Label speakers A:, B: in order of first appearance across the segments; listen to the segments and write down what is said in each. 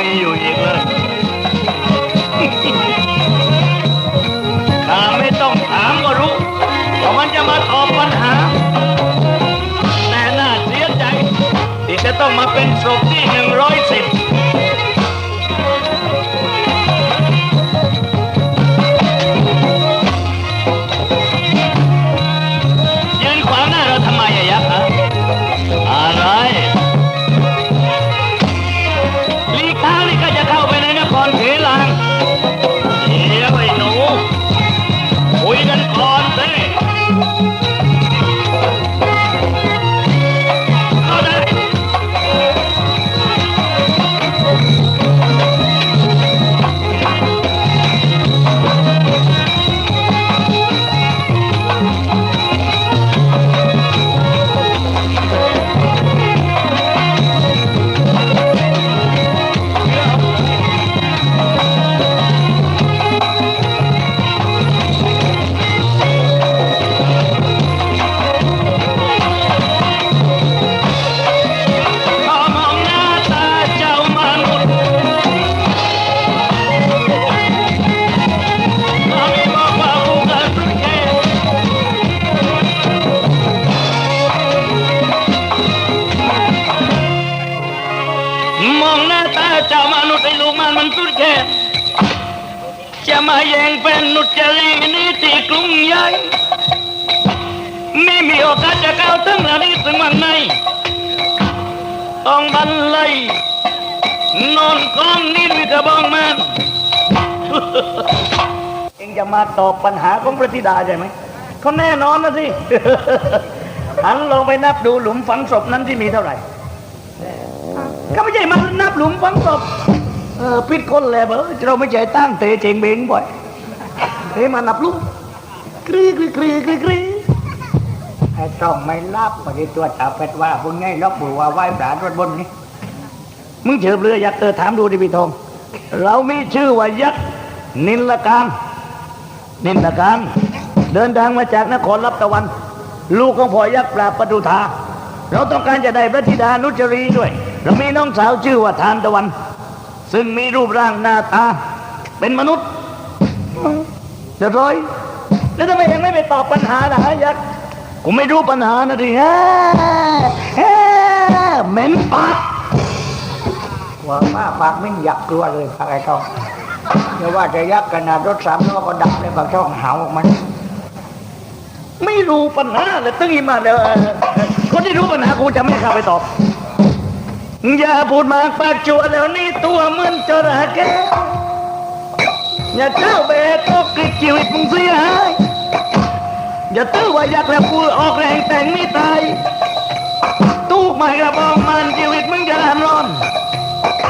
A: มีอยู่อีกเลยข้าไม่ต้องถามก็รู้ว่ามันจะมาตอบปัญหา แต่น่าเสียใจ ที่จะต้องมาเป็นศพที่หนึ่งร้อยสิบาสจะก้าวถึงระดับถึงวันไหนต้องบันไลยนอนกองนิดวิกระบองมันเองจะมาตอบปัญหาของพระธิดาใช่ไหมเขาแน่นอนนะสิหันลองไปนับดูหลุมฝังศพนั้นที่มีเท่าไหร่ก็ไม่ใช่มานับหลุมฝังศพเออพิดคนแหละเบอเราไม่ใช่ตั้งเตะเจงเบงบ่อยเฮ้มานับลุมกรีกรีกรีกรีกรี
B: ต้องไม่รับปฏิตัวตาเป็ดว่าบุญไงลบบัวไหว้ปลารถบนนี่
A: มึงเชื่อเรือยักษ์เออถามดูดิพี่ทอง เรามีชื่อว่ายักษ์นินละการนินละการเดินทางมาจากนครรับตะวัน ลูกของพ่อยักษ์ปราบปทุธาเราต้องการจะได้พระธิดานุจรีด้วย เรามีน้องสาวชื่อว่าทานตะวัน ซึ่งมีรูปร่างหน้าตา เป็นมนุษย์เดือดร้อยแล้วทำไมยังไม่ไปตอบปัญหาล่ะฮะยักษ์ กูไม่รู้ปัญหานะดิฮะเฮ้เหม็นปาก
B: ว่าป้าปากไม่อยากกลัวเลยปากไอ้ต้องเดี๋ยวว่าจะยักขนาดรถสามล้อก็ดับเลยปากช่องหาวออกมัน
A: ไม่รู้ปัญหาเลยตึ้งอีมาเดี๋ยวเอ่อคนที่รู้ปัญหากูจะไม่เข้าไปตอบอย่าพูดมากปากจัวแล้วนี่ตัวเหมือนจระเข้อย่าเจ้าเบะตกกลิดชีวิตมึงเสียหาย อย่าตื้อว่าอยากแล้วกูออกแรงแต่งไม่ตาย ตู้ไม่กระบองมันชีวิตมึงจะร้อน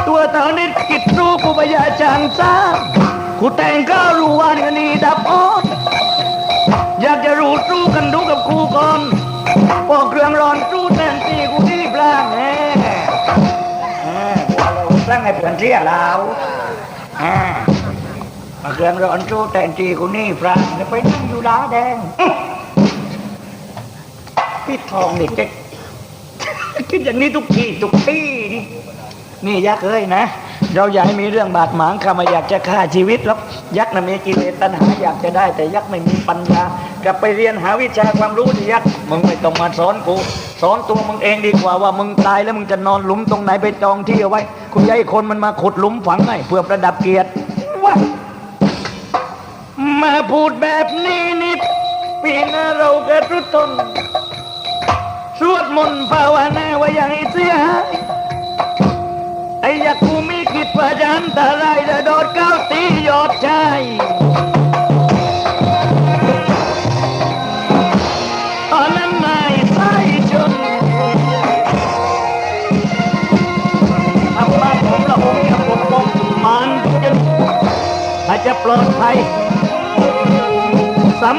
A: ตัวเท่านิดกิดรู้กูพยาจางซ่ากูแต่งก็รู้ว่านี่นี่ดับอ้อนอยากจะรู้สู้กันดูกับครูก่อนพอกเครื่องร้อนสู้แทนตีกูที่ปลางแหม
B: เออเราสร้างให้เพื่อนเสียแล้วอ่า เรื่องร้อนสู้แต่งทีกูนี่ฟรางจะไปนั่งอยู่ล้าแดงพี่ทองนี่จะ
A: คิดอย่างนี้ทุกทีทุกที่นี่นี่ยักษ์เอ้ยนะเราอย่าให้มีเรื่องบาดหมางข้ามาอยากจะฆ่าชีวิตหรอกยักษ์น่ะมีกิเลสตัณหาอยากจะได้ แต่ยักษ์ไม่มีปัญญากลับไปเรียนหาวิชาความรู้ที่ยักษ์มึงไม่ต้องมาสอนกูสอนตัวมึงเองดีกว่าว่ามึงตายแล้วมึงจะนอนหลุมตรงไหนไปจองที่เอาไว้ คุณยายคนมันมาขุดหลุมฝังให้เพื่อประดับเกียรติว่า มาพูดแบบนี้นิดปีหน้าเรากระทุตนสวดมนต์ภาวนาว่าอย่างเสียหายไอ้ยักษ์กูมีกิจประจันตรายและโดดเก้าตียอดชายตอนนั้นนายสายชนทำมาผมละองค์จะปกป้องมันจนถ้าจะปลอดภัย สั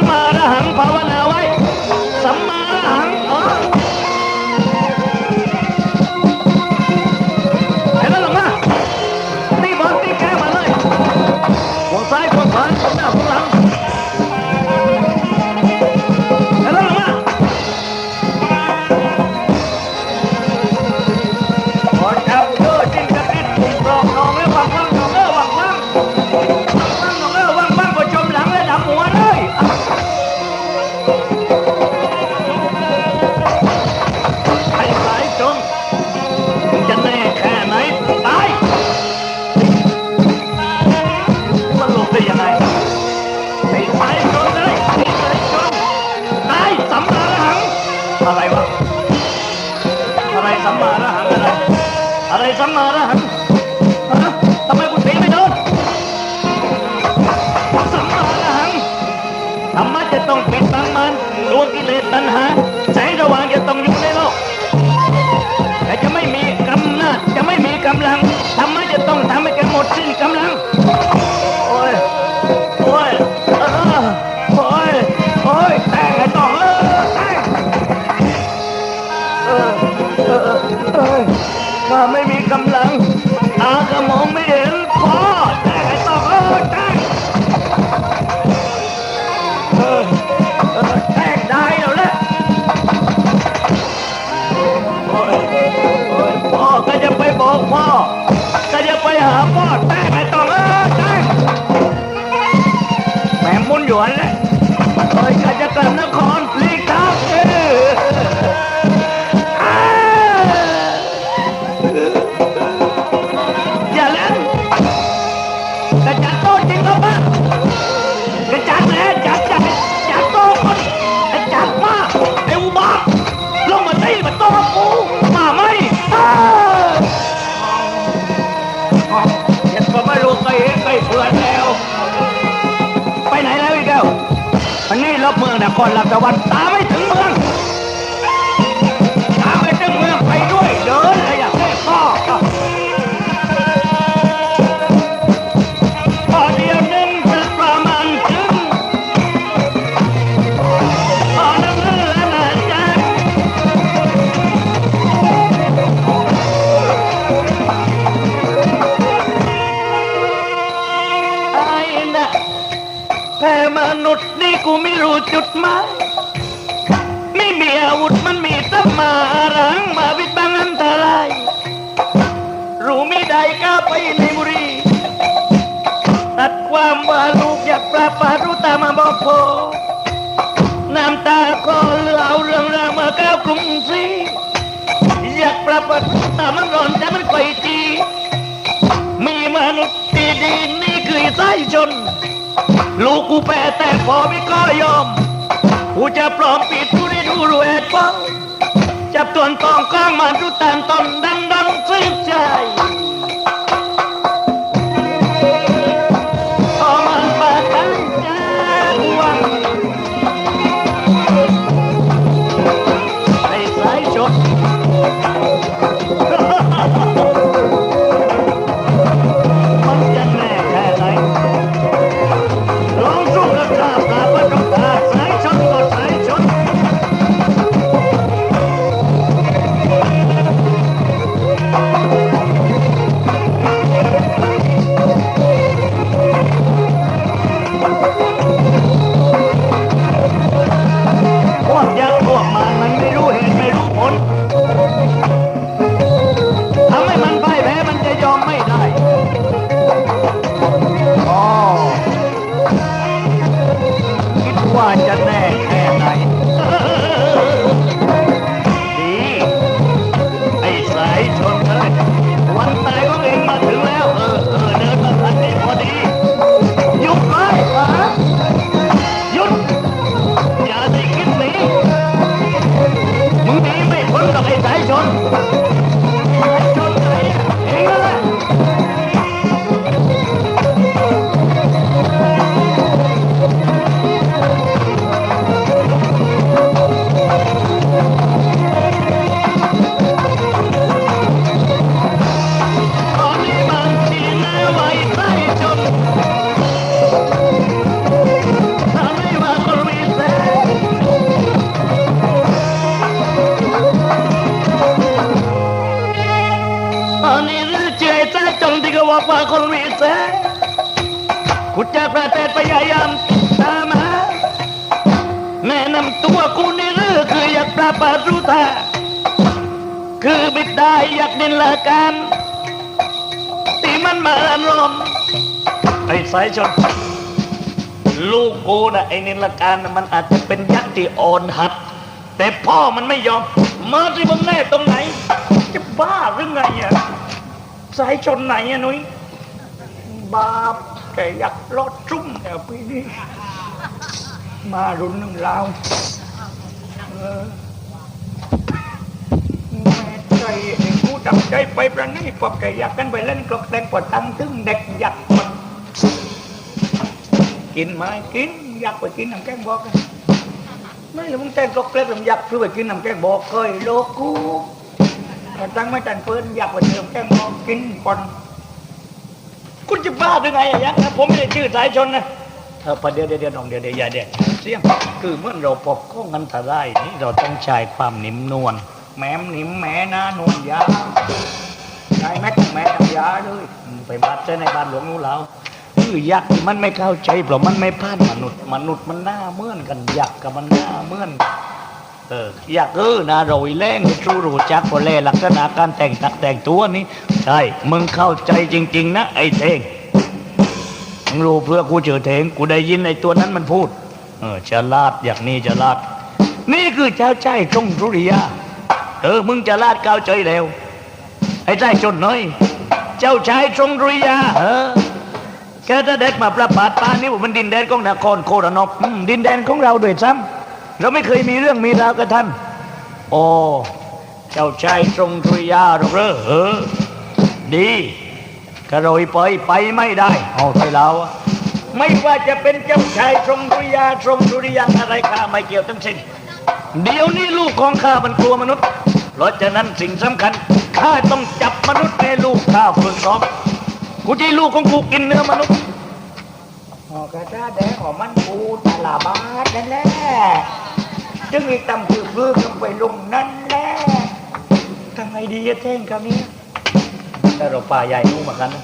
A: องพ่อก็จะไปหาพ่อแต่ไม่ต้องเออแต่แม่มุนหยวนเลยโอ้ยจะกลับนคร ครลำตะวัน วุธมันมีแต่มารังมาวิดบังอันตรายรู้ไม่ได้ก้าไปในบุรี ตัดความว่าลูกอยากปราบปารู้ตามาบอกพอน้ำตาก็เลือเอาเรื่องราวมาก้าวกรุงศรีอยากปราบปารู้ตามันร้อนแต่มันไกวจีมีมนุษย์ดีๆนี่คือสายชน ลูกกูแปรแต่พอไม่ก็ยอม กูจะปลอมปิดผู้ได้ดูรูแอดฟังจับตัวนตองกลางมันรู้ตามตอนดังดังซึ้งใจ ยใจจงที่เขาบอกว่าคนมีแสงขุดจากประเทศพยายามตามหาแนะนำตัวกูนี่หรือคืออยากปราบปรารู้ท่าคือบิดได้อยากดินละกันที่มันมาอารมไอ้สายชนลูกกูนะไอ้นิลการนะมันอาจจะเป็นยักษ์ที่อ่อนหัด แต่พ่อมันไม่ยอม มาที่มึงแน่ตรงไหน จะบ้าหรือไงอะ สายชนไหนอะนุ้ยบาปแกอยากรอดจุ่มเนี่ยปีนี้มารุนหนึ่งลาวเออแม่
B: ใจไปประนี่ปอบใจอยากกันไปเล่นกลอกแตงปวดตังถึงเด็กอยากมันกินไหมกินอยากไปกินน้ำแกงบอกกันไม่เลยมึงแต่งกลอกเล็กมึงอยากคือไปกินน้ำแกงบอกเคยโลกู แต่ตั้งไม่ตันเปิ้นอยากไปเติมแกงบอกกินปอน
A: คุณจะบ้าหรือไงอะยักษ์นะผมไม่ได้ชื่อสายชนนะเออพอเดี๋ยวเดี๋ยวเดี๋ยวน้องเดี๋ยวเดี๋ยวอย่าเด็กเสียงคือเมื่อเราปอบข้องกันทลายนี่เราต้องใช้ความนิ่มนวล
B: แหมมหนิมแหมนานวลยาใช้แม็กแหมทำยาเลย
A: ไปบัดเจ้ในบ้านหลวงนู้นแล้วคือยักษ์มันไม่เข้าใจเพราะมันไม่พลาดมนุษย์ มนุษย์มันหน้าเมื่อนกันยักษ์กับมันหน้าเมื่อนกัน อยักเออนาโรยแรงรู้รู้จักพอแลลักษณะการแต่งตักแต่งตัวนี้ใช่มึงเข้าใจจริง ๆ นะ ไอ้เทงมึงรู้เพื่อกูเจอเทงกูได้ยินไอ้ตัวนั้นมันพูด เออฉลาดอย่างนี้ฉลาด นี่คือเจ้าใจตรงรุริยาเออมึงจะลาดก้าวใจแล้วไอ้ใจจนน้อย เจ้าชายทรงรุริยาเออแกถ้าเด็กมาประบาดปานนี่ว่ามันดินแดนของนครโครนอบดินแดนของเราด้วยซ้ำ เราไม่เคยมีเรื่องมีราวกับท่าน โอ้เจ้าชายทรงรุริยาหรอกเหรอเออดีกระโรยไปไปไม่ได้เอาไปแล้วไม่ว่าจะเป็นเจ้าชายทรงรุริยาทรงดุริยังอะไรข้าไม่เกี่ยวทั้งสิ้นเดี๋ยวนี้ลูกของข้ามันกลัวมนุษย์ เพราะฉะนั้นสิ่งสำคัญข้าต้องจับมนุษย์ในลูกข้าฝึกซ้อมกูจะให้ลูกของกูกินเนื้อมนุษย์
B: ออกระจ้าแดงของมันปูตลาบาดนั่นแหละ จึงอีกตำคือพื้นลงไปลงนั่นแหละทำไงดีอะเท่งคำนี้
A: แต่เราป่าใหญ่นู่มากันนะ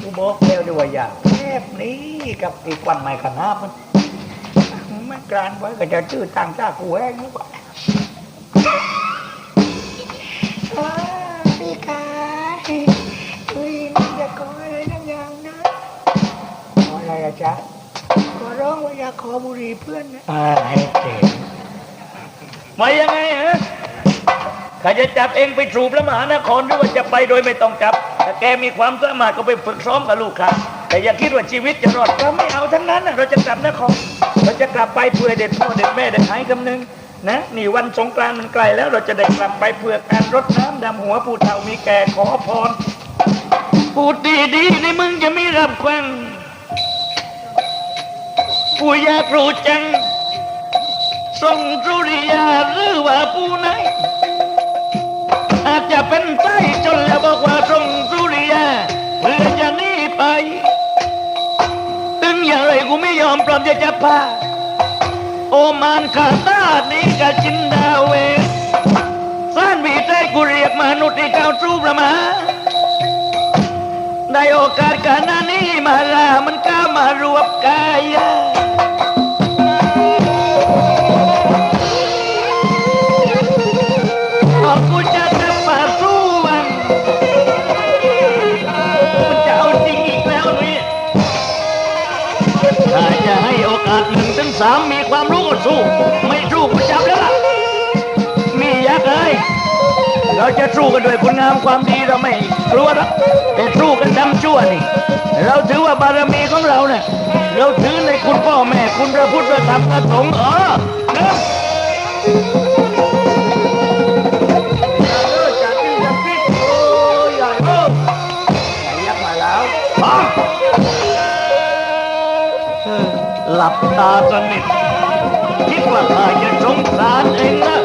B: กูบอกแล้วด้วยอย่าแคบนี้กับอีกวันใหม่ขนาบมันไม่กรานไว้ก็จะชื่อต่างชาติกูแห้งนี่กว่าว้าพี่ขาอุ้ยนี่อย่าขออะไรทั้งอย่างนะขออะไรอะจ๊ะขอร้องว่าอย่าขอบุหรี่เพื่อนนะอ่าให้เจ๋ง
A: มายังไงฮะข้าจะจับเองไปสูบแล้วมหานครหรือว่าจะไปโดยไม่ต้องจับถ้าแกมีความสามารถก็ไปฝึกซ้อมกับลูกค้าแต่อย่าคิดว่าชีวิตจะรอดเราไม่เอาทั้งนั้นนะเราจะกลับนครเราจะกลับไปเพื่อเด็ดพ่อเด็ดแม่เด็ดหายคำนึงนะนี่วันสงกรานต์มันไกลแล้วเราจะได้กลับไปเพื่อการรดน้ำดำหัวผู้เฒ่ามีแก่ขอพรพูดดีๆนี่มึงจะไม่รับควังผู้ยากรู้จัง ทรงสุริยาหรือว่าผู้ไหนอาจจะเป็นใจจนแล้วบอกว่าทรงสุริยาเพื่อจะหนีไป ถึงอย่างไรกูไม่ยอมปลอมจะจับผ้าโอมานคาตานี้กับจินดาเวสร้างวีใจกูเรียกมนุษย์ที่ก้าวสู้ประมาในโอกาสการนี้มาลามันก้ามารวบกายบ สามมีความรู้ก็สู้ไม่สู้ก็จับแล้วล่ะมียักษ์เลยเราจะสู้กันด้วยคุณงามความดีเราไม่กลัวหรอกแต่สู้กันดำชั่วนี่ เราถือว่าบารมีของเราเนี่ยเราถือในคุณพ่อแม่คุณพระพุทธพระธรรมพระสงฆ์เออนะ
B: หลั
A: บตาสนิทคิดว่าถ้าจะสงสารเองนะ